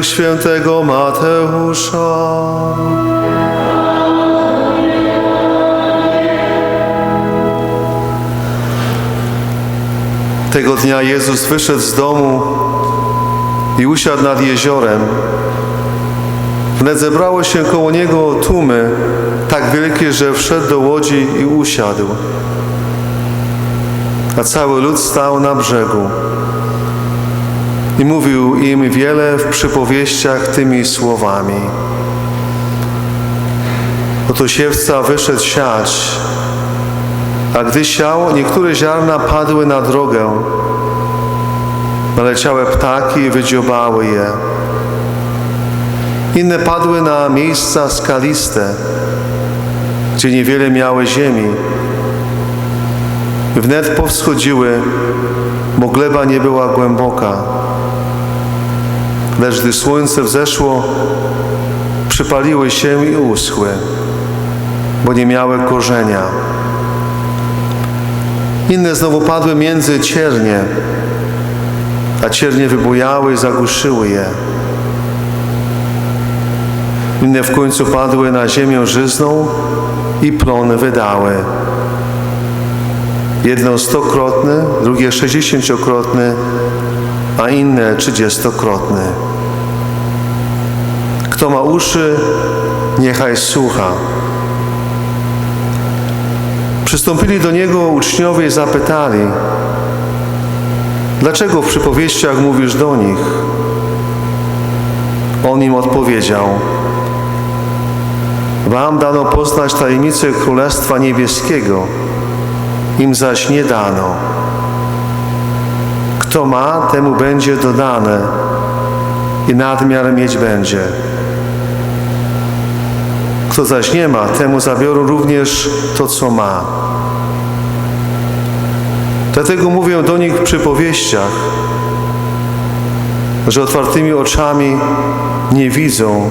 według świętego Mateusza. Tego dnia Jezus wyszedł z domu i usiadł nad jeziorem. Wnet zebrało się koło niego tłumy, tak wielkie, że wszedł do łodzi i usiadł. A cały lud stał na brzegu. I mówił im wiele w przypowieściach tymi słowami. Oto siewca wyszedł siać, a gdy siał, niektóre ziarna padły na drogę. Naleciałe ptaki wydziobały je. Inne padły na miejsca skaliste, gdzie niewiele miały ziemi. Wnet powschodziły, bo gleba nie była głęboka. Lecz gdy słońce wzeszło, przypaliły się i uschły, bo nie miały korzenia. Inne znowu padły między ciernie, a ciernie wybujały i zagłuszyły je. Inne w końcu padły na ziemię żyzną i plony wydały. Jedno stokrotny, drugie sześćdziesięciokrotny, a inne trzydziestokrotny. Kto ma uszy, niechaj słucha. Przystąpili do Niego uczniowie i zapytali, dlaczego w przypowieściach mówisz do nich? On im odpowiedział, Wam dano poznać tajemnicę Królestwa Niebieskiego, im zaś nie dano. Kto ma, temu będzie dodane i nadmiar mieć będzie. Kto zaś nie ma, temu zabiorą również to, co ma. Dlatego mówię do nich w przypowieściach, że otwartymi oczami nie widzą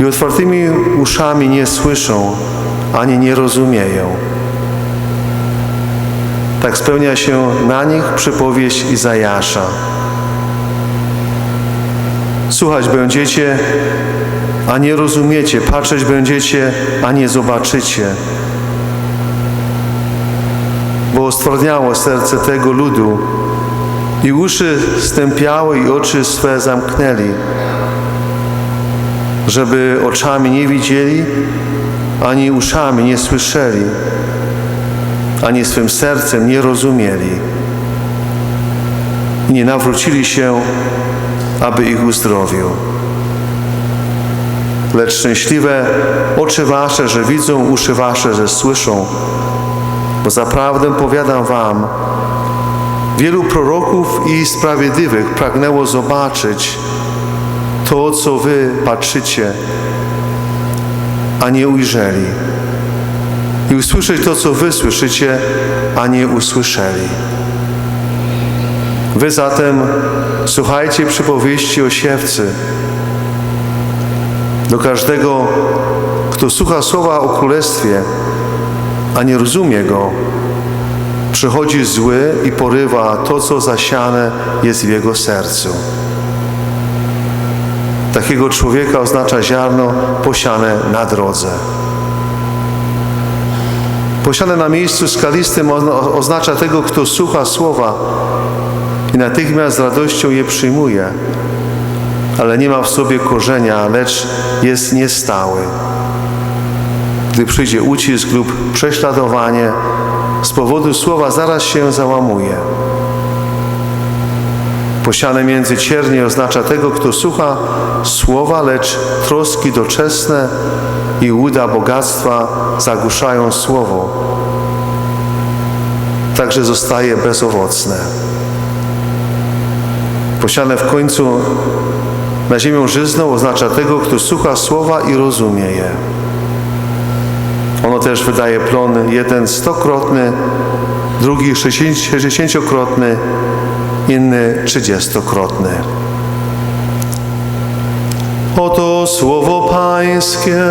i otwartymi uszami nie słyszą, ani nie rozumieją. Tak spełnia się na nich przypowieść Izajasza. Słuchać będziecie, a nie rozumiecie, patrzeć będziecie, a nie zobaczycie. Bo stwardniało serce tego ludu i uszy stępiały i oczy swe zamknęli, żeby oczami nie widzieli, ani uszami nie słyszeli, ani swym sercem nie rozumieli nie nawrócili się, aby ich uzdrowił. Lecz szczęśliwe oczy wasze, że widzą, uszy wasze, że słyszą, bo zaprawdę powiadam wam, wielu proroków i sprawiedliwych pragnęło zobaczyć to, co wy patrzycie, a nie ujrzeli. I usłyszeć to, co wy słyszycie, a nie usłyszeli. Wy zatem słuchajcie przypowieści o siewcy. Do każdego, kto słucha słowa o królestwie, a nie rozumie go, przychodzi zły i porywa to, co zasiane jest w jego sercu. Takiego człowieka oznacza ziarno posiane na drodze. Posiane na miejscu skalistym oznacza tego, kto słucha słowa i natychmiast z radością je przyjmuje, ale nie ma w sobie korzenia, lecz jest niestały. Gdy przyjdzie ucisk lub prześladowanie, z powodu słowa zaraz się załamuje. Posiane między ciernie oznacza tego, kto słucha słowa, lecz troski doczesne i łuda bogactwa zagłuszają słowo. Także zostaje bezowocne. Posiane w końcu na ziemią żyzną oznacza tego, kto słucha słowa i rozumie je. Ono też wydaje plon jeden stokrotny, drugi sześćdziesięciokrotny, inny trzydziestokrotny. Oto słowo Pańskie,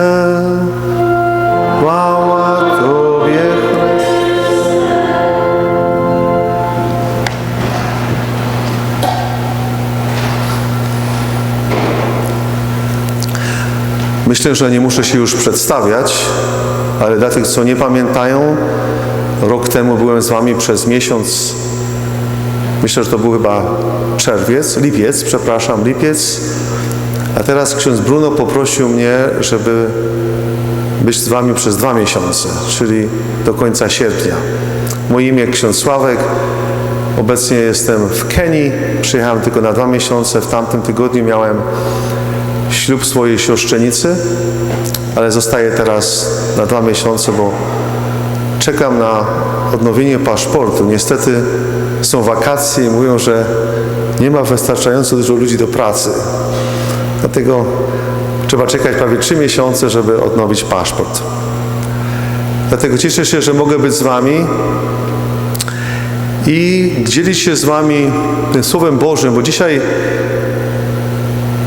chwała Tobie, Myślę, że nie muszę się już przedstawiać, ale dla tych, co nie pamiętają, rok temu byłem z Wami przez miesiąc. Myślę, że to był chyba czerwiec, lipiec, przepraszam, lipiec. A teraz ksiądz Bruno poprosił mnie, żeby być z Wami przez dwa miesiące, czyli do końca sierpnia. Moje imię ksiądz Sławek. Obecnie jestem w Kenii. Przyjechałem tylko na dwa miesiące. W tamtym tygodniu miałem ślub swojej siostrzenicy, ale zostaję teraz na dwa miesiące, bo czekam na odnowienie paszportu. Niestety są wakacje i mówią, że nie ma wystarczająco dużo ludzi do pracy. Dlatego trzeba czekać prawie trzy miesiące, żeby odnowić paszport. Dlatego cieszę się, że mogę być z Wami i dzielić się z Wami tym Słowem Bożym, bo dzisiaj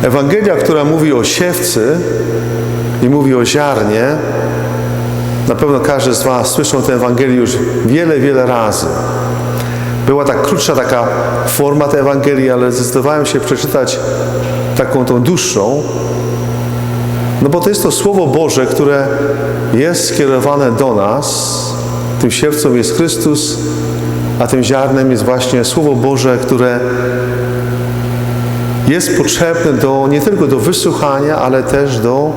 Ewangelia, która mówi o siewcy i mówi o ziarnie, na pewno każdy z Was słyszał tę Ewangelię już wiele, wiele razy. Była tak krótsza taka forma tej Ewangelii, ale zdecydowałem się przeczytać taką tą dłuższą, no bo to jest to Słowo Boże, które jest skierowane do nas. Tym siewcą jest Chrystus, a tym ziarnem jest właśnie Słowo Boże, które jest potrzebne do, nie tylko do wysłuchania, ale też do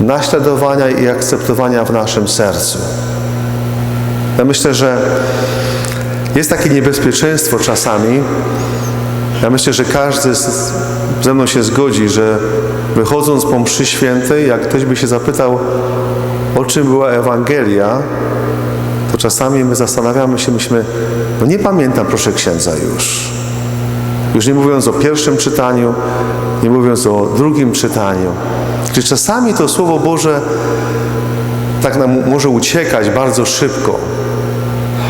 naśladowania i akceptowania w naszym sercu. Ja myślę, że jest takie niebezpieczeństwo czasami. Ja myślę, że każdy z, ze mną się zgodzi, że wychodząc po mszy świętej, jak ktoś by się zapytał, o czym była Ewangelia, to czasami my zastanawiamy się, myśmy, no nie pamiętam proszę księdza już. Już nie mówiąc o pierwszym czytaniu, nie mówiąc o drugim czytaniu. Czyli czasami to Słowo Boże tak nam może uciekać bardzo szybko.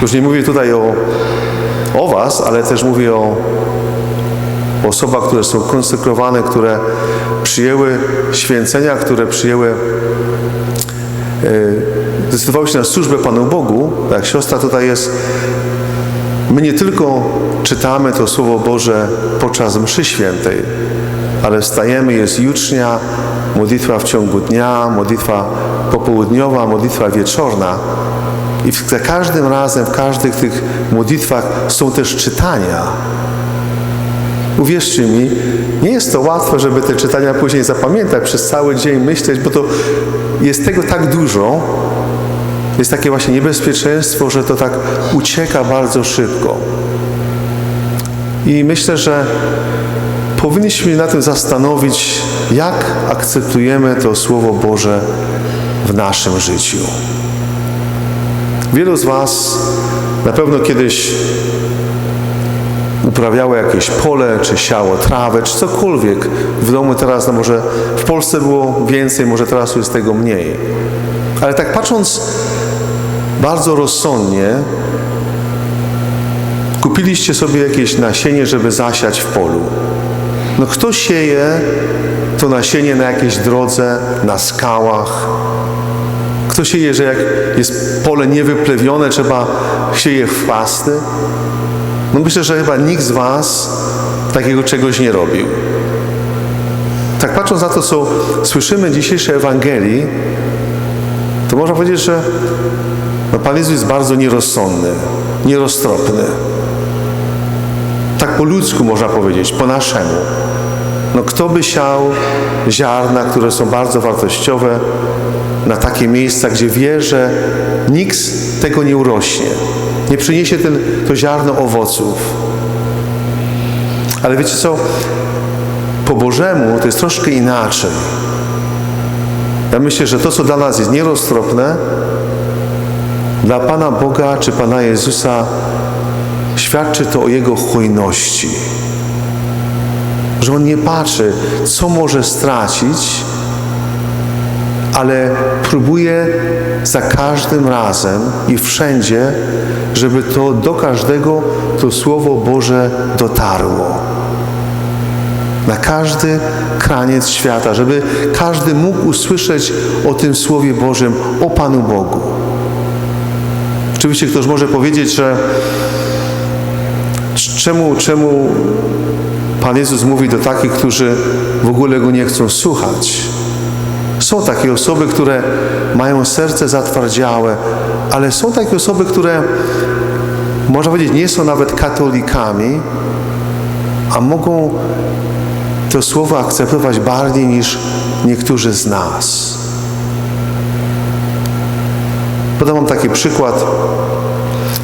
Już nie mówię tutaj o, o Was, ale też mówię o osobach, które są konsekrowane, które przyjęły święcenia, które przyjęły, e, zdecydowały się na służbę Panu Bogu. Jak siostra tutaj jest, my nie tylko czytamy to Słowo Boże podczas mszy świętej, ale wstajemy, jest jutrznia, modlitwa w ciągu dnia, modlitwa popołudniowa, modlitwa wieczorna. I za każdym razem, w każdych tych modlitwach są też czytania. Uwierzcie mi, nie jest to łatwe, żeby te czytania później zapamiętać przez cały dzień, myśleć, bo to jest tego tak dużo. Jest takie właśnie niebezpieczeństwo, że to tak ucieka bardzo szybko. I myślę, że powinniśmy na tym zastanowić, jak akceptujemy to Słowo Boże w naszym życiu. Wielu z Was na pewno kiedyś uprawiało jakieś pole, czy siało trawę, czy cokolwiek. W domu teraz, no może w Polsce było więcej, może teraz jest tego mniej. Ale tak patrząc bardzo rozsądnie, kupiliście sobie jakieś nasienie, żeby zasiać w polu. No kto sieje to nasienie na jakiejś drodze, na skałach? Kto sieje, że jak jest pole niewyplewione, trzeba sieje chwasty? No myślę, że chyba nikt z Was takiego czegoś nie robił. Tak patrząc na to, co słyszymy w dzisiejszej Ewangelii, to można powiedzieć, że no Pan Jezus jest bardzo nierozsądny, nieroztropny. Tak po ludzku można powiedzieć, po naszemu. No kto by siał ziarna, które są bardzo wartościowe, na takie miejsca, gdzie wie, że nikt tego nie urośnie, nie przyniesie ten, to ziarno owoców. Ale wiecie co? Po Bożemu to jest troszkę inaczej. Ja myślę, że to, co dla nas jest nieroztropne, dla Pana Boga czy Pana Jezusa świadczy to o Jego hojności. Że On nie patrzy, co może stracić, ale próbuje za każdym razem i wszędzie, żeby to do każdego to Słowo Boże dotarło. Na każdy kraniec świata, żeby każdy mógł usłyszeć o tym Słowie Bożym, o Panu Bogu. Oczywiście ktoś może powiedzieć, że czemu, czemu Pan Jezus mówi do takich, którzy w ogóle Go nie chcą słuchać? Są takie osoby, które mają serce zatwardziałe, ale są takie osoby, które można powiedzieć, nie są nawet katolikami, a mogą to słowo akceptować bardziej niż niektórzy z nas. Podam wam taki przykład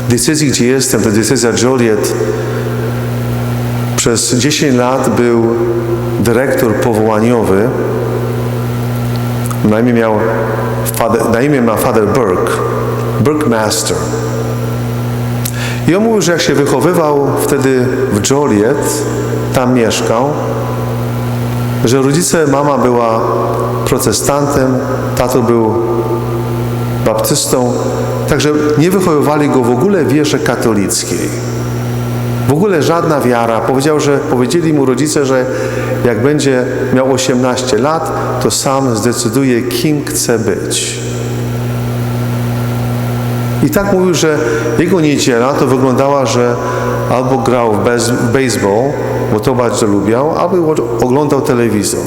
decyzji, gdzie jestem, to decyzja Joliet. Przez 10 lat był dyrektor powołaniowy. Na imię, miał, na imię ma Father Burke, Burke Master. I on mówił, że jak się wychowywał wtedy w Joliet, tam mieszkał, że rodzice, mama była protestantem, tato był baptystą, także nie wychowywali go w ogóle w wierze katolickiej. W ogóle żadna wiara. Powiedział, że powiedzieli mu rodzice, że jak będzie miał 18 lat, to sam zdecyduje, kim chce być. I tak mówił, że jego niedziela to wyglądała, że albo grał w, baseball, bo to bardzo lubiał, albo oglądał telewizor.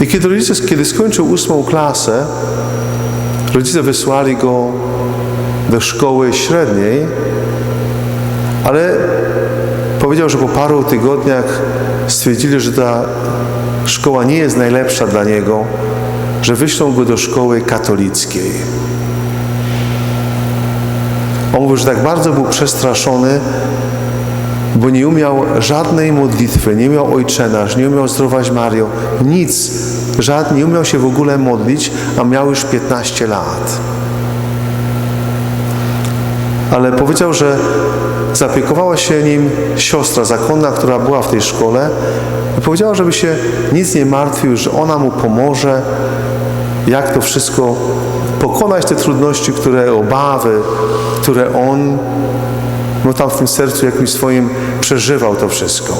I kiedy rodzice, kiedy skończył ósmą klasę, rodzice wysłali go do szkoły średniej, ale powiedział, że po paru tygodniach stwierdzili, że ta szkoła nie jest najlepsza dla niego, że wyślą go do szkoły katolickiej. On mówił, że tak bardzo był przestraszony, bo nie umiał żadnej modlitwy, nie umiał ojczenasz, nie umiał zdrować Mario, nic, żadnie, nie umiał się w ogóle modlić, a miał już 15 lat. Ale powiedział, że zaopiekowała się nim siostra zakonna, która była w tej szkole i powiedziała, żeby się nic nie martwił, że ona mu pomoże, jak to wszystko pokonać te trudności, które obawy, które on no tam w tym sercu jakimś swoim przeżywał to wszystko.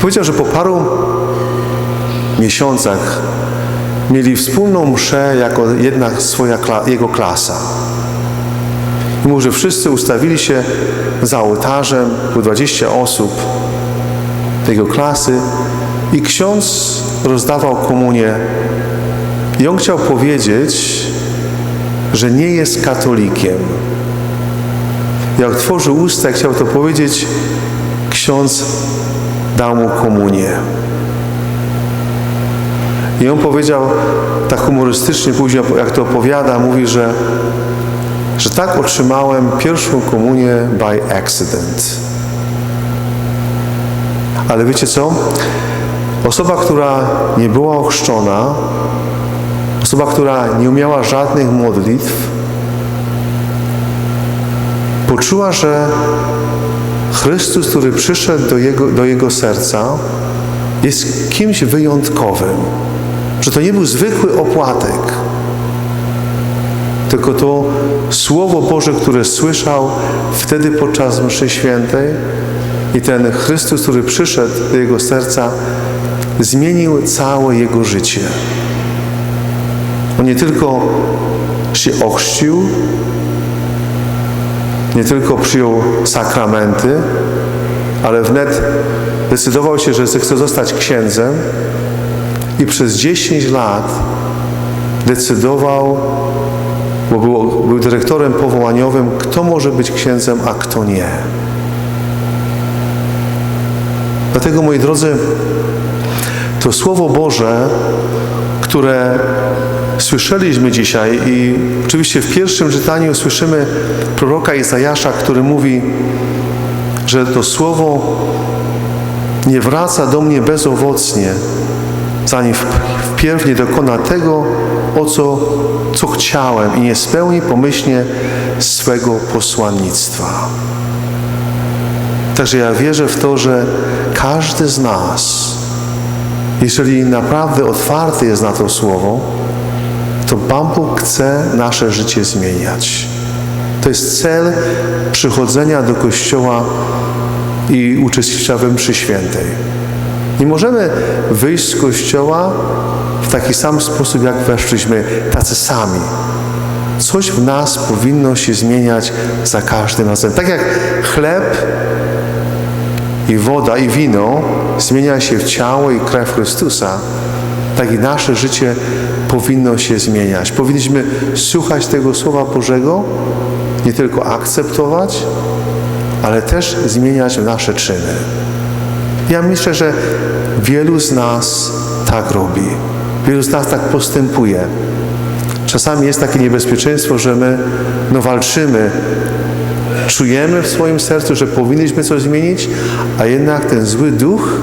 Powiedział, że po paru miesiącach mieli wspólną mszę jako jedna swoja, jego klasa. Mówił, że wszyscy ustawili się za ołtarzem, było 20 osób tego klasy i ksiądz rozdawał komunię i on chciał powiedzieć, że nie jest katolikiem. Jak otworzył usta, chciał to powiedzieć, ksiądz dał mu komunię. I on powiedział, tak humorystycznie później, jak to opowiada, mówi, że, że tak otrzymałem pierwszą komunię by accident. Ale wiecie co? Osoba, która nie była ochrzczona, Osoba, która nie umiała żadnych modlitw, poczuła, że Chrystus, który przyszedł do jego, do jego serca, jest kimś wyjątkowym. Że to nie był zwykły opłatek, tylko to Słowo Boże, które słyszał wtedy podczas mszy świętej i ten Chrystus, który przyszedł do jego serca, zmienił całe jego życie. On nie tylko się ochrzcił, nie tylko przyjął sakramenty, ale wnet decydował się, że chce zostać księdzem i przez 10 lat decydował, bo był, był dyrektorem powołaniowym, kto może być księdzem, a kto nie. Dlatego, moi drodzy, to Słowo Boże, które słyszeliśmy dzisiaj i oczywiście w pierwszym czytaniu słyszymy proroka Izajasza, który mówi, że to słowo nie wraca do mnie bezowocnie, zanim wpierw nie dokona tego, o co, co chciałem i nie spełni pomyślnie swego posłannictwa. Także ja wierzę w to, że każdy z nas, jeżeli naprawdę otwarty jest na to słowo, to Pan Bóg chce nasze życie zmieniać. To jest cel przychodzenia do Kościoła i uczestnictwa w mszy świętej. Nie możemy wyjść z Kościoła w taki sam sposób, jak weszliśmy, tacy sami. Coś w nas powinno się zmieniać za każdym razem. Tak jak chleb i woda i wino zmienia się w ciało i krew Chrystusa, tak i nasze życie powinno się zmieniać. Powinniśmy słuchać tego Słowa Bożego, nie tylko akceptować, ale też zmieniać nasze czyny. Ja myślę, że wielu z nas tak robi. Wielu z nas tak postępuje. Czasami jest takie niebezpieczeństwo, że my no, walczymy, czujemy w swoim sercu, że powinniśmy coś zmienić, a jednak ten zły duch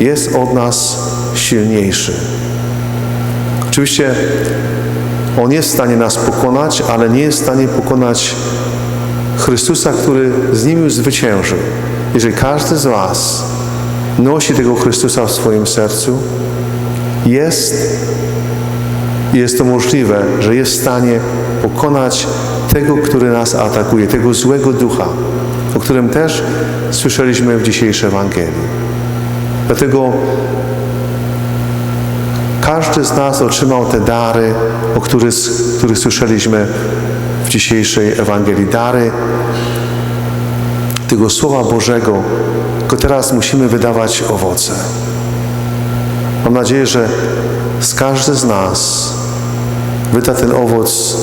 jest od nas silniejszy. Oczywiście on jest w stanie nas pokonać, ale nie jest w stanie pokonać Chrystusa, który z nim już zwyciężył. Jeżeli każdy z Was nosi tego Chrystusa w swoim sercu, jest, jest to możliwe, że jest w stanie pokonać tego, który nas atakuje, tego złego ducha, o którym też słyszeliśmy w dzisiejszej Ewangelii. Dlatego każdy z nas otrzymał te dary, o których, których słyszeliśmy w dzisiejszej Ewangelii. Dary tego Słowa Bożego, tylko teraz musimy wydawać owoce. Mam nadzieję, że z każdy z nas wyda ten owoc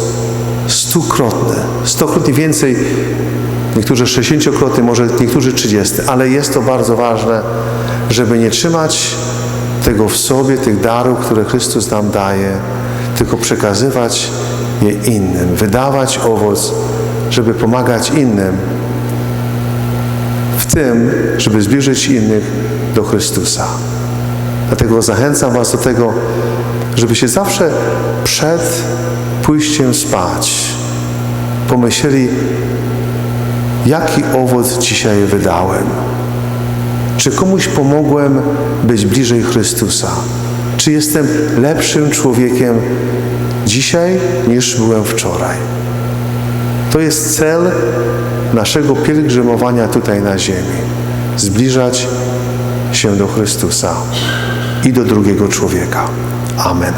stukrotny, stokrotnie więcej, niektórzy sześćdziesięciokrotnie, może niektórzy trzydziesty, ale jest to bardzo ważne, żeby nie trzymać tego w sobie, tych darów, które Chrystus nam daje, tylko przekazywać je innym, wydawać owoc, żeby pomagać innym tym, żeby zbliżyć innych do Chrystusa. Dlatego zachęcam Was do tego, żeby się zawsze przed pójściem spać pomyśleli, jaki owoc dzisiaj wydałem. Czy komuś pomogłem być bliżej Chrystusa? Czy jestem lepszym człowiekiem dzisiaj niż byłem wczoraj? To jest cel naszego pielgrzymowania tutaj na ziemi. Zbliżać się do Chrystusa i do drugiego człowieka. Amen.